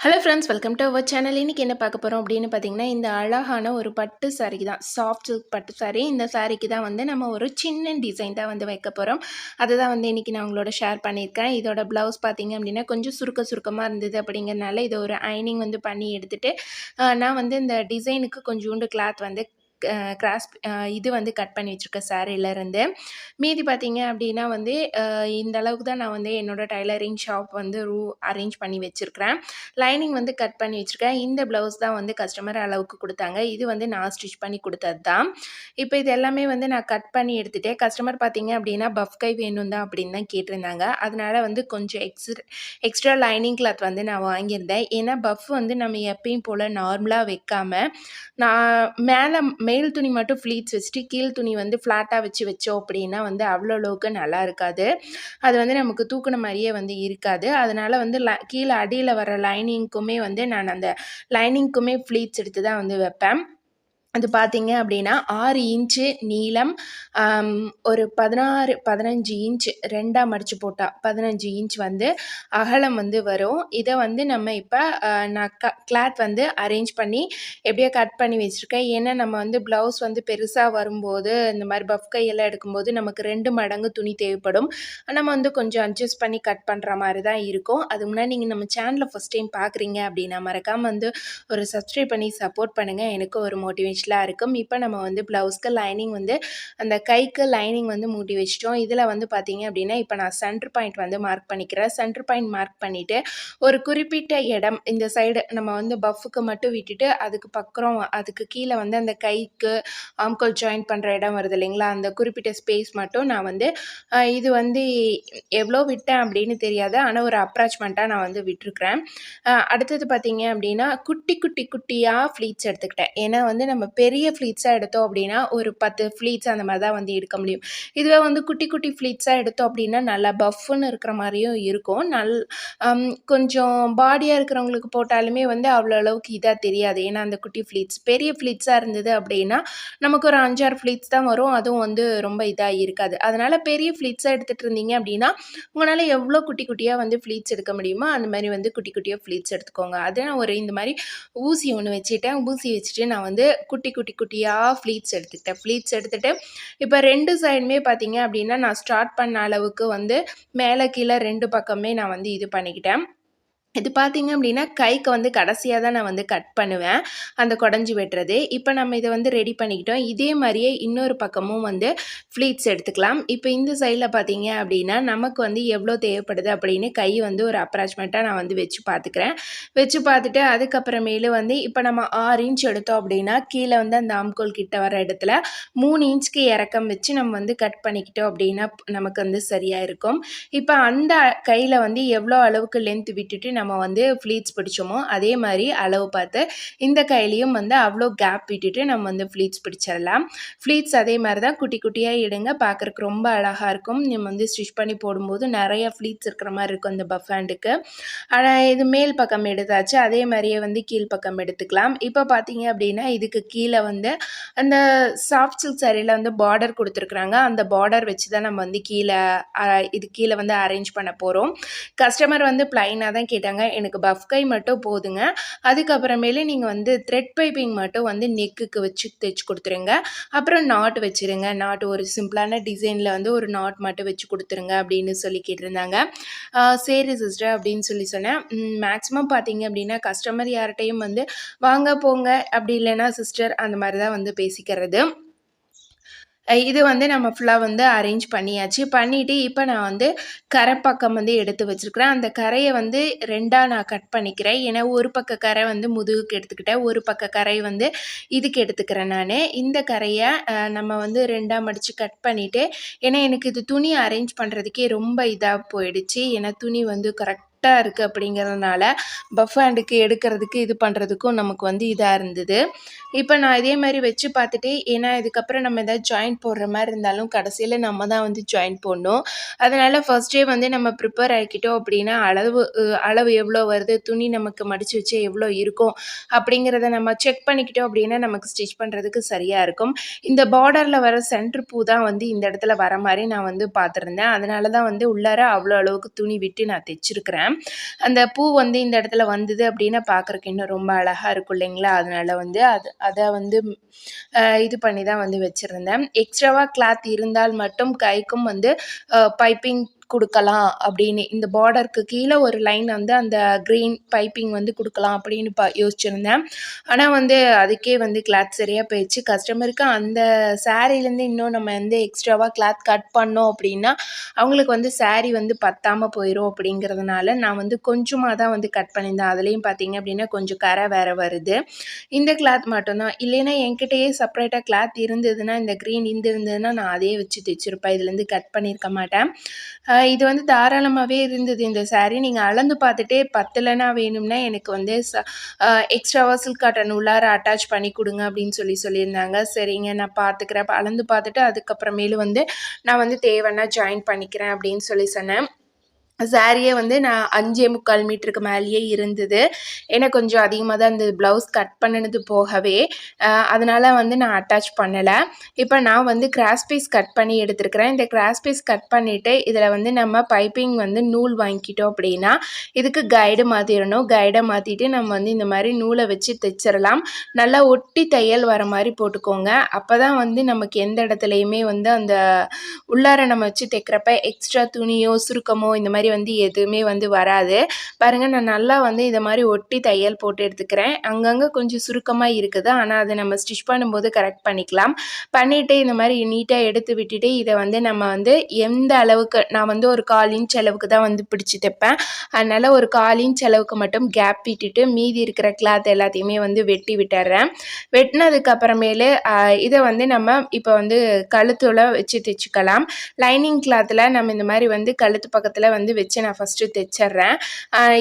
Hello friends welcome to our channel இன்றைக்கி என்ன பார்க்க போகிறோம் அப்படின்னு பார்த்தீங்கன்னா இந்த அழகான ஒரு பட்டு சாரீ தான். சாஃப்ட் சில்க் பட்டு சாரீ இந்த சாரீக்கு தான் வந்து நம்ம ஒரு சின்ன டிசைன் தான் வந்து வைக்க போகிறோம் அதை தான் வந்து இன்றைக்கி நான் உங்களோட ஷேர் பண்ணியிருக்கேன். இதோட ப்ளவுஸ் பார்த்தீங்க அப்படின்னா கொஞ்சம் சுருக்க சுருக்கமாக இருந்தது அப்படிங்கிறனால இதை ஒரு ஐனிங் வந்து பண்ணி எடுத்துகிட்டு நான் வந்து இந்த டிசைனுக்கு கொஞ்சோண்டு கிளாத் வந்து கிராஸ் இது வந்து கட் பண்ணி வச்சுருக்கேன் சாரியிலேருந்து மீதி பார்த்தீங்க அப்படின்னா வந்து இந்த அளவுக்கு தான் நான் வந்து என்னோடய டைலரிங் ஷாப் வந்து ரூ அரேஞ்ச் பண்ணி வச்சுருக்கிறேன். லைனிங் வந்து கட் பண்ணி வச்சுருக்கேன். இந்த ப்ளவுஸ் தான் வந்து கஸ்டமர் அளவுக்கு கொடுத்தாங்க. இது வந்து நான் ஸ்டிச் பண்ணி கொடுத்தது தான். இப்போ இது எல்லாமே வந்து நான் கட் பண்ணி எடுத்துகிட்டேன் கஸ்டமர் பார்த்தீங்க அப்படின்னா பஃப் கை வேணும் தான் அப்படின்னு தான் கேட்டிருந்தாங்க. அதனால் வந்து கொஞ்சம் எக்ஸ்ட்ரா எக்ஸ்ட்ரா லைனிங் கிளாத் வந்து நான் வாங்கியிருந்தேன். ஏன்னா பஃப் வந்து நம்ம எப்பயும் போல் நார்மலாக வைக்காமல் நான் மேலே மேல் துணி மட்டும் ஃப்ளீட்ஸ் வச்சுட்டு கீழ் துணி வந்து ஃப்ளாட்டாக வச்சு வச்சோம் அப்படின்னா வந்து அவ்வளோ அளவுக்கு நல்லா இருக்காது. அது வந்து நமக்கு தூக்குன மாதிரியே வந்து இருக்காது. அதனால் வந்து ல கீழே அடியில் வர லைனிங்க்குமே வந்து நான் அந்த லைனிங்க்குமே ஃப்ளீட்ஸ் எடுத்து தான் வந்து வைப்பேன். அது பார்த்தீங்க அப்படின்னா ஆறு இன்ச்சு நீளம் ஒரு பதினாறு பதினஞ்சு இன்ச் ரெண்டாக மடித்து போட்டால் பதினஞ்சு இன்ச் வந்து அகலம் வந்து வரும். இதை வந்து நம்ம இப்போ நான் க கிளாத் வந்து அரேஞ்ச் பண்ணி எப்படியோ கட் பண்ணி வச்சுருக்கேன். ஏன்னா நம்ம வந்து ப்ளவுஸ் வந்து பெருசாக வரும்போது இந்த மாதிரி பஃப் கையெல்லாம் எடுக்கும்போது நமக்கு ரெண்டு மடங்கு துணி தேவைப்படும். நம்ம வந்து கொஞ்சம் அட்ஜஸ்ட் பண்ணி கட் பண்ணுற மாதிரி தான் இருக்கும். அது முன்னாடி நீங்கள் நம்ம சேனலில் ஃபஸ்ட் டைம் பார்க்குறீங்க அப்படின்னா மறக்காமல் வந்து ஒரு சப்ஸ்கிரைப் பண்ணி சப்போர்ட் பண்ணுங்கள் எனக்கு ஒரு மோட்டிவேஷன் ஸ்டிச்லாம் இருக்கும். இப்போ நம்ம வந்து ப்ளவுஸ்க்கு லைனிங் வந்து அந்த கைக்கு லைனிங் வந்து மூட்டி வச்சிட்டோம். இதில் வந்து பார்த்திங்க அப்படின்னா இப்போ நான் சென்டர் பாயிண்ட் வந்து மார்க் பண்ணிக்கிறேன். சென்டர் பாயிண்ட் மார்க் பண்ணிவிட்டு ஒரு குறிப்பிட்ட இடம் இந்த சைடு நம்ம வந்து பஃப்புக்கு மட்டும் விட்டுட்டு அதுக்கு பக்கம் அதுக்கு கீழே வந்து அந்த கைக்கு ஆம்கோல் ஜாயின் பண்ணுற இடம் வருது இல்லைங்களா? அந்த குறிப்பிட்ட ஸ்பேஸ் மட்டும் நான் வந்து இது வந்து எவ்வளோ விட்டேன் அப்படின்னு தெரியாது. ஆனால் ஒரு அப்ராச்மெண்ட்டாக நான் வந்து விட்டுருக்குறேன். அடுத்தது பார்த்தீங்க அப்படின்னா குட்டி குட்டி குட்டியாக ஃப்ளீட்ஸ் எடுத்துக்கிட்டேன். ஏன்னா வந்து நம்ம பெரிய ஃப்ளீட்ஸாக எடுத்தோம் அப்படின்னா ஒரு பத்து ஃப்ளீட்ஸ் அந்த மாதிரி தான் வந்து எடுக்க முடியும். இதுவே வந்து குட்டி குட்டி ஃப்ளீட்ஸாக எடுத்தோம் அப்படின்னா நல்லா பஃப்னு இருக்கிற மாதிரியும் இருக்கும். நல் கொஞ்சம் பாடியாக இருக்கிறவங்களுக்கு போட்டாலுமே வந்து அவ்வளோ அளவுக்கு இதாக தெரியாது. ஏன்னா அந்த குட்டி ஃப்ளீட்ஸ் பெரிய ஃப்ளீட்ஸாக இருந்தது அப்படின்னா நமக்கு ஒரு அஞ்சாறு ஃப்ளீட்ஸ் தான் வரும். அதுவும் வந்து ரொம்ப இதாக இருக்காது. அதனால் பெரிய ஃப்ளீட்ஸாக எடுத்துகிட்டு இருந்தீங்க அப்படின்னா உங்களால் எவ்வளோ குட்டி குட்டியாக வந்து ஃப்ளீட்ஸ் எடுக்க முடியுமோ அந்த மாதிரி வந்து குட்டி குட்டியாக ஃப்ளீட்ஸ் எடுத்துக்கோங்க. அது நான் ஒரு இந்த மாதிரி ஊசி ஒன்று வச்சுட்டேன். ஊசி வச்சுட்டு நான் வந்து குட்டி குட்டி குட்டி குட்டியாக ஃப்ளீட்ஸ் எடுத்துக்கிட்டேன். ஃப்ளீட்ஸ் எடுத்துகிட்டு இப்போ ரெண்டு சைடுமே பார்த்தீங்க அப்படின்னா நான் ஸ்டார்ட் பண்ண அளவுக்கு வந்து மேலே கீழே ரெண்டு பக்கமே நான் வந்து இது பண்ணிக்கிட்டேன். இது பார்த்தீங்க அப்படின்னா கைக்கு வந்து கடைசியாக தான் நான் வந்து கட் பண்ணுவேன். அந்த குடஞ்சி வெட்டுறது. இப்போ நம்ம இதை வந்து ரெடி பண்ணிக்கிட்டோம். இதே மாதிரியே இன்னொரு பக்கமும் வந்து ஃப்ளீட்ஸ் எடுத்துக்கலாம். இப்போ இந்த சைடில் பார்த்தீங்க அப்படின்னா நமக்கு வந்து எவ்வளோ தேவைப்படுது அப்படின்னு கை வந்து ஒரு அப்ராச்மெண்ட்டாக நான் வந்து வச்சு பார்த்துக்கிறேன் வச்சு பார்த்துட்டு அதுக்கப்புறமேலு வந்து இப்போ நம்ம ஆறு இன்ச் எடுத்தோம் அப்படின்னா கீழே வந்து அந்த ஆம்கோல் கிட்ட வர இடத்துல மூணு இன்ச்சுக்கு இறக்கம் வச்சு நம்ம வந்து கட் பண்ணிக்கிட்டோம் அப்படின்னா நமக்கு வந்து சரியாக இருக்கும். இப்போ அந்த கையில் வந்து எவ்வளோ அளவுக்கு லென்த் விட்டுட்டு நம்ம வந்து ஃப்ளீட்ஸ் பிடிச்சோமோ அதே மாதிரி அளவு பார்த்து இந்த கையிலையும் வந்து அவ்வளோ கேப் விட்டுட்டு நம்ம வந்து ஃப்ளீட்ஸ் பிடிச்சிடலாம். ஃப்ளீட்ஸ் அதே மாதிரி தான் குட்டி குட்டியாக இடுங்க பார்க்குறக்கு ரொம்ப அழகாக இருக்கும். நம்ம வந்து ஸ்டிச் பண்ணி போடும்போது நிறைய ஃப்ளீட்ஸ் இருக்கிற மாதிரி இருக்கும் இந்த பஃப் ஹேண்டுக்கு ஆனால் இது மேல் பக்கம் எடுத்தாச்சு. அதே மாதிரியே வந்து கீழ் பக்கம் எடுத்துக்கலாம். இப்போ பார்த்தீங்க அப்படின்னா இதுக்கு கீழே வந்து அந்த சாஃப்ட் சில்க் சரியில் வந்து பார்டர் கொடுத்துருக்குறாங்க. அந்த பார்டர் வச்சு தான் நம்ம வந்து கீழே இது கீழே வந்து அரேஞ்ச் பண்ண போகிறோம் கஸ்டமர் வந்து ப்ளைனாக தான் கேட்டாங்க கேட்டாங்க எனக்கு பஃப் கை மட்டும் போதுங்க. அதுக்கப்புறமேலே நீங்கள் வந்து த்ரெட் பைப்பிங் மட்டும் வந்து நெக்குக்கு வச்சு தைச்சி கொடுத்துருங்க. அப்புறம் நாட் வச்சுருங்க. நாட் ஒரு சிம்பிளான டிசைனில் வந்து ஒரு நாட் மட்டும் வச்சு கொடுத்துருங்க அப்படின்னு சொல்லி கேட்டிருந்தாங்க. சரி சிஸ்டர் அப்படின்னு சொல்லி சொன்னேன். மேக்ஸிமம் பார்த்தீங்க அப்படின்னா கஸ்டமர் யார்கிட்டையும் வந்து வாங்க போங்க. அப்படி இல்லைன்னா சிஸ்டர் அந்த மாதிரி தான் வந்து பேசிக்கிறது. இது வந்து நம்ம ஃபுல்லாக வந்து அரேஞ்ச் பண்ணியாச்சு. பண்ணிவிட்டு இப்போ நான் வந்து கரை பக்கம் வந்து எடுத்து வச்சுருக்கிறேன். அந்த கரையை வந்து ரெண்டாக நான் கட் பண்ணிக்கிறேன். ஏன்னா ஒரு பக்க கரை வந்து முதுகுக்கு எடுத்துக்கிட்டேன். ஒரு பக்க கரை வந்து இதுக்கு எடுத்துக்கிறேன் நான். இந்த கரையை நம்ம வந்து ரெண்டாக மடித்து கட் பண்ணிவிட்டு ஏன்னா எனக்கு இது துணி அரேஞ்ச் பண்ணுறதுக்கே ரொம்ப இதாக போயிடுச்சு. ஏன்னா துணி வந்து கரெக்ட் கரெக்டாக இருக்குது அப்படிங்கிறதுனால பஃப் ஹேண்டுக்கு எடுக்கிறதுக்கு இது பண்ணுறதுக்கும் நமக்கு வந்து இதாக இருந்தது. இப்போ நான் இதே மாதிரி வச்சு பார்த்துட்டு ஏன்னா இதுக்கப்புறம் நம்ம எதாவது ஜாயின் போடுற மாதிரி இருந்தாலும் கடைசியில் நம்ம தான் வந்து ஜாயின் போடணும். அதனால் ஃபஸ்ட்டே வந்து நம்ம ப்ரிப்பேர் ஆகிக்கிட்டோம் அப்படின்னா அளவு அளவு எவ்வளோ வருது துணி நமக்கு மடித்து வச்சு எவ்வளோ இருக்கும் அப்படிங்கிறத நம்ம செக் பண்ணிக்கிட்டோம் அப்படின்னா நமக்கு ஸ்டிச் பண்ணுறதுக்கு சரியாக இருக்கும். இந்த பார்டரில் வர சென்ட்ரு பூ தான் வந்து இந்த இடத்துல வர மாதிரி நான் வந்து பார்த்துருந்தேன். அதனால தான் வந்து உள்ளார அவ்வளோ அளவுக்கு துணி விட்டு நான் தைச்சிருக்கிறேன். அந்த பூ வந்து இந்த இடத்துல வந்தது அப்படின்னு பார்க்குறக்கு இன்னும் ரொம்ப அழகாக இருக்கும் இல்லைங்களா? அதனால் வந்து அது அதை வந்து இது பண்ணி தான் வந்து வச்சுருந்தேன். எக்ஸ்ட்ராவாக கிளாத் இருந்தால் மட்டும் கைக்கும் வந்து பைப்பிங் கொடுக்கலாம் அப்படின்னு. இந்த பார்டருக்கு கீழே ஒரு லைன் வந்து அந்த க்ரீன் பைப்பிங் வந்து கொடுக்கலாம் அப்படின்னு ப யோசிச்சிருந்தேன். ஆனால் வந்து அதுக்கே வந்து கிளாத் சரியாக போயிடுச்சு. கஸ்டமருக்கு அந்த சாரீலேருந்து இன்னும் நம்ம வந்து எக்ஸ்ட்ராவாக கிளாத் கட் பண்ணோம் அப்படின்னா அவங்களுக்கு வந்து saree வந்து பத்தாமல் போயிடும் அப்படிங்கிறதுனால நான் வந்து கொஞ்சமாக தான் வந்து கட் பண்ணியிருந்தேன். அதுலேயும் பார்த்தீங்க அப்படின்னா கொஞ்சம் கரை வேறு வருது. இந்த கிளாத் மட்டும்தான். இல்லைன்னா என்கிட்டயே செப்பரேட்டாக கிளாத் இருந்ததுன்னா இந்த க்ரீன் இந்த இருந்ததுன்னா நான் அதே வச்சு தைச்சிருப்பேன். இதுலேருந்து கட் பண்ணியிருக்க மாட்டேன். இது வந்து தாராளமாகவே இருந்தது. இந்த சாரீ நீங்கள் அளந்து பார்த்துட்டே பத்தலைன்னா வேணும்னா எனக்கு வந்து ச எக்ஸ்ட்ரா சில்க் காட்டன் உள்ளார அட்டாச் பண்ணி கொடுங்க அப்படின்னு சொல்லி சொல்லியிருந்தாங்க. சரிங்க நான் பார்த்துக்கிறேன். அளந்து பார்த்துட்டு அதுக்கப்புறமேலு வந்து நான் வந்து தேவைன்னா ஜாயின் பண்ணிக்கிறேன் அப்படின்னு சொல்லி சொன்னேன். சாரியே வந்து நான் அஞ்சே முக்கால் மீட்டருக்கு மேலேயே இருந்தது. ஏன்னா கொஞ்சம் அதிகமாக தான் இந்த ப்ளவுஸ் கட் பண்ணினது போகவே. அதனால் வந்து நான் அட்டாச் பண்ணலை. இப்போ நான் வந்து கிராஸ் பீஸ் கட் பண்ணி எடுத்துருக்கிறேன். இந்த கிராஸ் பீஸ் கட் பண்ணிவிட்டு இதில் வந்து நம்ம பைப்பிங் வந்து நூல் வாங்கிக்கிட்டோம் அப்படின்னா இதுக்கு கைடு மாற்றிடணும் கைடை மாற்றிட்டு நம்ம வந்து இந்த மாதிரி நூலை வச்சு தைச்சிடலாம். நல்லா ஒட்டி தையல் வர மாதிரி போட்டுக்கோங்க. அப்போ தான் வந்து நமக்கு எந்த இடத்துலையுமே வந்து அந்த உள்ளார நம்ம வச்சு தைக்கிறப்ப எக்ஸ்ட்ரா துணியோ சுருக்கமோ இந்த மாதிரி வந்து எதுவுமே வந்து வராது. பாருங்கள் நான் நல்லா வந்து இதை மாதிரி ஒட்டி தையல் போட்டு எடுத்துக்கிறேன். அங்கங்கே கொஞ்சம் சுருக்கமாக இருக்குது. ஆனால் அதை நம்ம ஸ்டிச் பண்ணும்போது கரெக்ட் பண்ணிக்கலாம். பண்ணிவிட்டு இந்த மாதிரி நீட்டாக எடுத்து விட்டுட்டு இதை வந்து நம்ம வந்து எந்த அளவுக்கு நான் வந்து ஒரு கால் இன்ச் அளவுக்கு தான் வந்து பிடிச்சி தைப்பேன். அதனால் ஒரு கால் இன்ச் அளவுக்கு மட்டும் கேப் விட்டுட்டு மீதி இருக்கிற கிளாத் எல்லாத்தையுமே வந்து வெட்டி விட்டுறேன். வெட்டினதுக்கப்புறமேலு இதை வந்து நம்ம இப்போ வந்து கழுத்துல வச்சு தைச்சிக்கலாம். லைனிங் கிளாத்தில் நம்ம இந்த மாதிரி வந்து கழுத்து பக்கத்தில் வந்து வச்சு நான் ஃபஸ்ட்டு தைச்சிட்றேன்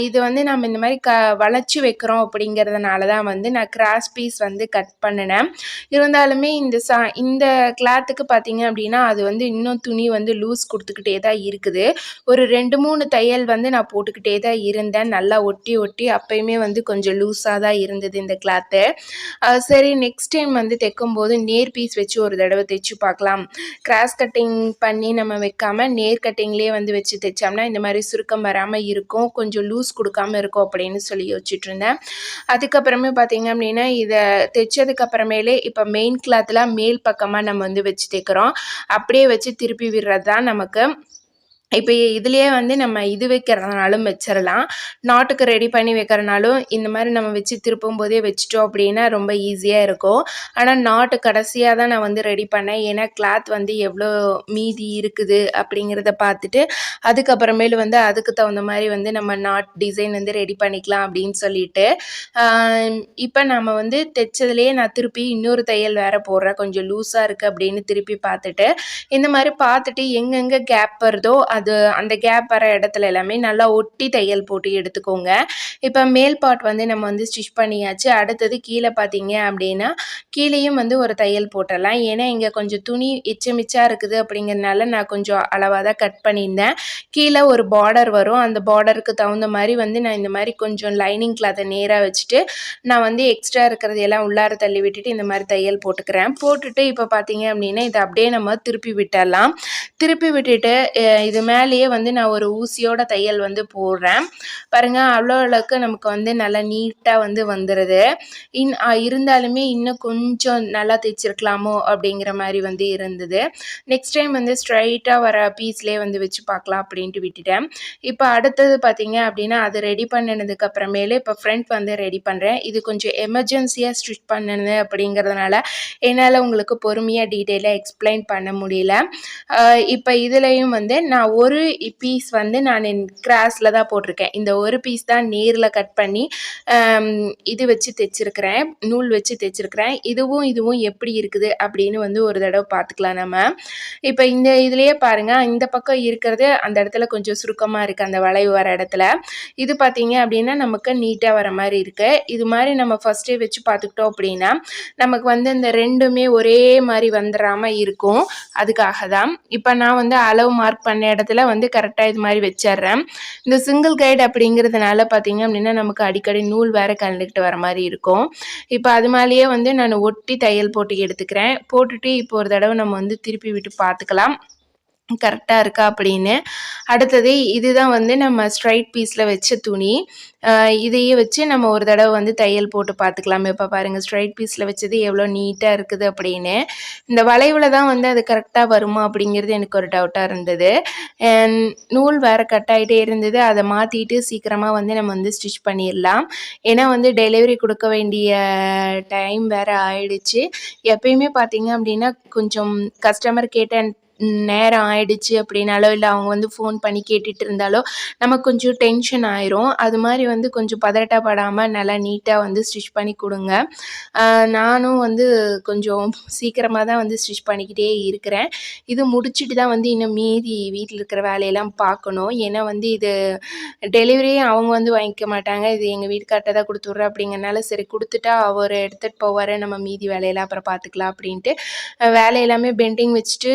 இது வந்து நம்ம இந்த மாதிரி க வளைச்சி வைக்கிறோம் அப்படிங்கிறதுனால தான் வந்து நான் கிராஸ் பீஸ் வந்து கட் பண்ணினேன். இருந்தாலுமே இந்த சா இந்த கிளாத்துக்கு பார்த்தீங்க அப்படின்னா அது வந்து இன்னும் துணி வந்து லூஸ் கொடுத்துக்கிட்டே தான் இருக்குது. ஒரு ரெண்டு மூணு தையல் வந்து நான் போட்டுக்கிட்டே தான் இருந்தேன். நல்லா ஒட்டி ஒட்டி அப்பயுமே வந்து கொஞ்சம் லூஸாக தான் இருந்தது இந்த கிளாத்து சரி நெக்ஸ்ட் டைம் வந்து தைக்கும்போது நேர் பீஸ் வச்சு ஒரு தடவை தைச்சு பார்க்கலாம். கிராஸ் கட்டிங் பண்ணி நம்ம வைக்காமல் நேர் கட்டிங்லேயே வந்து வச்சு தைச்சோம்னா இந்த மாதிரி சுருக்கம் வராமல் இருக்கும் கொஞ்சம் லூஸ் கொடுக்காம இருக்கும் அப்படின்னு சொல்லி யோசிச்சுட்டு இருந்தேன் அதுக்கப்புறமே பார்த்தீங்க அப்படின்னா இதை தைச்சதுக்கு அப்புறமேலே இப்போ மெயின் கிளாத்தில் மேல் பக்கமாக நம்ம வந்து வச்சு தைக்கிறோம். அப்படியே வச்சு திருப்பி விடுறது தான் நமக்கு இப்போ இதுலேயே வந்து நம்ம இது வைக்கிறதுனாலும் வச்சிடலாம் நாட்டுக்கு ரெடி பண்ணி வைக்கிறனாலும் இந்த மாதிரி நம்ம வச்சு திருப்பும் போதே வச்சிட்டோம் அப்படின்னா ரொம்ப ஈஸியாக இருக்கும். ஆனால் நாட்டு கடைசியாக தான் நான் வந்து ரெடி பண்ணேன். ஏன்னா கிளாத் வந்து எவ்வளோ மீதி இருக்குது அப்படிங்கிறத பார்த்துட்டு அதுக்கப்புறமேலு வந்து அதுக்கு தகுந்த மாதிரி வந்து நம்ம நாட் டிசைன் வந்து ரெடி பண்ணிக்கலாம் அப்படின்னு சொல்லிட்டு இப்போ நம்ம வந்து தைச்சதுலேயே நான் திருப்பி இன்னொரு தையல் வேறு போடுறேன். கொஞ்சம் லூஸாக இருக்குது அப்படின்னு திருப்பி பார்த்துட்டு இந்த மாதிரி பார்த்துட்டு எங்கெங்கே கேப் வருதோ அது அந்த கேப் வர இடத்துல எல்லாமே நல்லா ஒட்டி தையல் போட்டு எடுத்துக்கோங்க. இப்போ மேல் பார்ட் வந்து நம்ம வந்து ஸ்டிச் பண்ணியாச்சு. அடுத்தது கீழே பார்த்தீங்க அப்படின்னா கீழேயும் வந்து ஒரு தையல் போட்டுடலாம் ஏன்னா இங்கே கொஞ்சம் துணி எச்சமிச்சா இருக்குது அப்படிங்கிறதுனால நான் கொஞ்சம் அளவாக தான் கட் பண்ணியிருந்தேன். கீழே ஒரு பார்டர் வரும். அந்த பார்டருக்கு தகுந்த மாதிரி வந்து நான் இந்த மாதிரி கொஞ்சம் லைனிங் கிளாத்தை நேராக வச்சுட்டு நான் வந்து எக்ஸ்ட்ரா இருக்கிறது எல்லாம் உள்ளார தள்ளி விட்டுட்டு இந்த மாதிரி தையல் போட்டுக்கிறேன். போட்டுட்டு இப்போ பார்த்தீங்க அப்படின்னா இதை அப்படியே நம்ம திருப்பி விட்டுடலாம். திருப்பி விட்டுட்டு இது மேலேயே வந்து நான் ஒரு ஊசியோட தையல் வந்து போடுறேன். பாருங்கள் அவ்வளோ அளவுக்கு நமக்கு வந்து நல்லா நீட்டாக வந்து வந்துடுது இன் இருந்தாலுமே இன்னும் கொஞ்சம் நல்லா தைச்சிருக்கலாமோ அப்படிங்கிற மாதிரி வந்து இருந்தது. நெக்ஸ்ட் டைம் வந்து ஸ்ட்ரைட்டாக வர பீஸ்லேயே வந்து வச்சு பார்க்கலாம் அப்படின்ட்டு விட்டுட்டேன். இப்போ அடுத்தது பார்த்தீங்க அப்படின்னா அது ரெடி பண்ணினதுக்கு அப்புறமேலே இப்போ ஃப்ரண்ட் வந்து ரெடி பண்ணுறேன் இது கொஞ்சம் எமர்ஜென்சியாக ஸ்டிச் பண்ணது அப்படிங்கிறதுனால என்னால் உங்களுக்கு பொறுமையாக டீட்டெயிலாக எக்ஸ்பிளைன் பண்ண முடியல. இப்போ இதுலேயும் வந்து நான் ஒரு பீஸ் வந்து நான் கிராஸில் தான் போட்டிருக்கேன். இந்த ஒரு பீஸ் தான் நேரில் கட் பண்ணி இது வச்சு தைச்சிருக்கிறேன் நூல் வச்சு தைச்சிருக்கிறேன் இதுவும் இதுவும் எப்படி இருக்குது அப்படின்னு வந்து ஒரு தடவை பார்த்துக்கலாம் நம்ம. இப்போ இந்த இதுலேயே பாருங்கள் இந்த பக்கம் இருக்கிறது அந்த இடத்துல கொஞ்சம் சுருக்கமாக இருக்குது அந்த வளைவு வர இடத்துல. இது பார்த்தீங்க அப்படின்னா நமக்கு நீட்டாக வர மாதிரி இருக்குது இது மாதிரி நம்ம ஃபஸ்ட்டே வச்சு பார்த்துக்கிட்டோம் அப்படின்னா நமக்கு வந்து இந்த ரெண்டுமே ஒரே மாதிரி வந்துடாமல் இருக்கும். அதுக்காக தான். இப்போ நான் வந்து அளவு மார்க் பண்ண இடத்துல வந்து கரெக்டாக இது மாதிரி வச்சிடுறேன். இந்த சிங்கிள் கைடு அப்படிங்கிறதுனால பார்த்தீங்க அப்படின்னா நமக்கு அடிக்கடி நூல் வேற கலந்துக்கிட்டு வர மாதிரி இருக்கும். இப்போ அது மாதிரியே வந்து நான் ஒட்டி தையல் போட்டு எடுத்துக்கிறேன். போட்டுட்டு இப்போ ஒரு தடவை நம்ம வந்து திருப்பி விட்டு பார்த்துக்கலாம். கரெக்டாக இருக்கா அப்படின்னு. அடுத்தது இதுதான் வந்து நம்ம ஸ்ட்ரைட் பீஸில் வச்ச துணி. இதையே வச்சு நம்ம ஒரு தடவை வந்து தையல் போட்டு பார்த்துக்கலாம். இப்போ பாருங்கள் ஸ்ட்ரைட் பீஸில் வச்சது எவ்வளோ நீட்டாக இருக்குது அப்படின்னு. இந்த வளைவில் தான் வந்து அது கரெக்டாக வருமா அப்படிங்கிறது எனக்கு ஒரு டவுட்டாக இருந்தது. நூல் வேறு கட் ஆகிட்டே இருந்தது. அதை மாற்றிட்டு சீக்கிரமாக வந்து நம்ம வந்து ஸ்டிச் பண்ணிடலாம். ஏன்னா வந்து டெலிவரி கொடுக்க வேண்டிய டைம் வேறு ஆயிடுச்சு. எப்பயுமே பார்த்தீங்க அப்படின்னா கொஞ்சம் கஸ்டமர் கேட்ட நேரம் ஆயிடுச்சு அப்படின்னாலோ இல்லை அவங்க வந்து ஃபோன் பண்ணி கேட்டுட்டு இருந்தாலோ நமக்கு கொஞ்சம் டென்ஷன் ஆயிரும். அது மாதிரி வந்து கொஞ்சம் பதட்டப்படாமல் நல்லா நீட்டாக வந்து ஸ்டிச் பண்ணி கொடுங்க. நானும் வந்து கொஞ்சம் சீக்கிரமாக தான் வந்து ஸ்டிச் பண்ணிக்கிட்டே இருக்கிறேன். இது முடிச்சுட்டு தான் வந்து இன்னும் மீதி வீட்டில் இருக்கிற வேலையெல்லாம் பார்க்கணும். ஏன்னா வந்து இது டெலிவரியே அவங்க வந்து வாங்கிக்க மாட்டாங்க. இது எங்கள் வீட்டுக்கார்ட்ட தான் கொடுத்துட்றேன் அப்படிங்கிறனால சரி கொடுத்துட்டா அவர் எடுத்துகிட்டு போவார். நம்ம மீதி வேலையெல்லாம் அப்புறம் பார்த்துக்கலாம் அப்படின்ட்டு வேலையெல்லாமே வேலை எல்லாமே பெண்டிங் வச்சுட்டு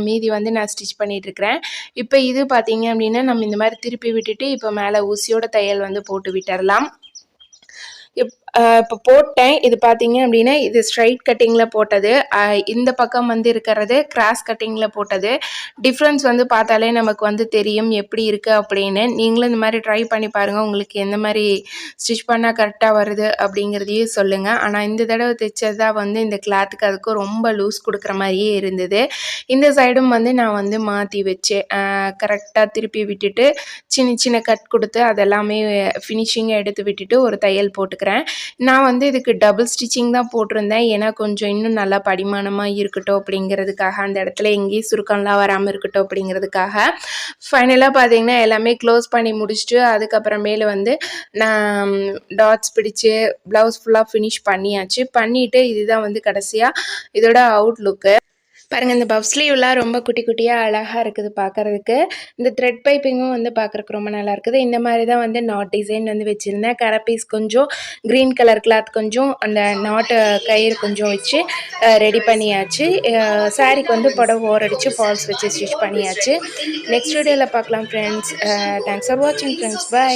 மீதி வந்து நான் ஸ்டிச் பண்ணிகிட்ருக்கிறேன் இப்போ இது பார்த்தீங்க அப்படின்னா நம்ம இந்த மாதிரி திருப்பி விட்டுட்டு இப்போ மேலே ஊசியோட தையல் வந்து போட்டு விட்டுறலாம். இப் இப்போ போட்டேன். இது பார்த்தீங்க அப்படின்னா இது ஸ்ட்ரைட் கட்டிங்கில் போட்டது. இந்த பக்கம் வந்து இருக்கிறது கிராஸ் கட்டிங்கில் போட்டது. டிஃப்ரென்ஸ் வந்து பார்த்தாலே நமக்கு வந்து தெரியும் எப்படி இருக்குது அப்படின்னு. நீங்களும் இந்த மாதிரி ட்ரை பண்ணி பாருங்கள் உங்களுக்கு எந்த மாதிரி ஸ்டிச் பண்ணால் கரெக்டாக வருது அப்படிங்கிறதையும் சொல்லுங்கள் ஆனால் இந்த தடவை தைச்சது தான் வந்து இந்த கிளாத்துக்கு அதுக்கும் ரொம்ப லூஸ் கொடுக்குற மாதிரியே இருந்தது. இந்த சைடும் வந்து நான் வந்து மாற்றி வச்சேன். கரெக்டாக திருப்பி விட்டுட்டு சின்ன சின்ன கட் கொடுத்து அதெல்லாமே ஃபினிஷிங்காக எடுத்து விட்டுட்டு ஒரு தையல் போட்டுக்கிறேன். நான் வந்து இதுக்கு டபுள் ஸ்டிச்சிங் தான் போட்டிருந்தேன். ஏன்னா கொஞ்சம் இன்னும் நல்லா படிமானமாக இருக்கட்டும் அப்படிங்கிறதுக்காக அந்த இடத்துல எங்கேயும் சுருக்கம்லாம் வராமல் இருக்கட்டும் அப்படிங்கிறதுக்காக. ஃபைனலாக பார்த்தீங்கன்னா எல்லாமே க்ளோஸ் பண்ணி முடிச்சுட்டு அதுக்கப்புறமேலு வந்து நான் டாட்ஸ் பிடிச்சு ப்ளவுஸ் ஃபுல்லாக ஃபினிஷ் பண்ணியாச்சு. பண்ணிவிட்டு இதுதான் வந்து கடைசியாக இதோட அவுட்லுக்கு பாருங்கள் இந்த பஃப் ஸ்லீவ்லாம் ரொம்ப குட்டி குட்டியாக அழகாக இருக்குது பார்க்குறதுக்கு இந்த த்ரெட் பைப்பிங்கும் வந்து பார்க்குறக்கு ரொம்ப நல்லா இருக்குது. இந்த மாதிரி தான் வந்து நாட் டிசைன் வந்து வச்சுருந்தேன். கரை பீஸ் கொஞ்சம் க்ரீன் கலர் கிளாத் கொஞ்சம் அந்த நாட்டு கயிறு கொஞ்சம் வச்சு ரெடி பண்ணியாச்சு. சாரிக்கு வந்து புடவை ஓர் அடித்து ஃபால்ஸ் வச்சு ஸ்டிச் பண்ணியாச்சு. நெக்ஸ்ட் வீடியோவில் பார்க்கலாம் ஃப்ரெண்ட்ஸ் தேங்க்ஸ் ஃபார் வாட்சிங் ஃப்ரெண்ட்ஸ் பை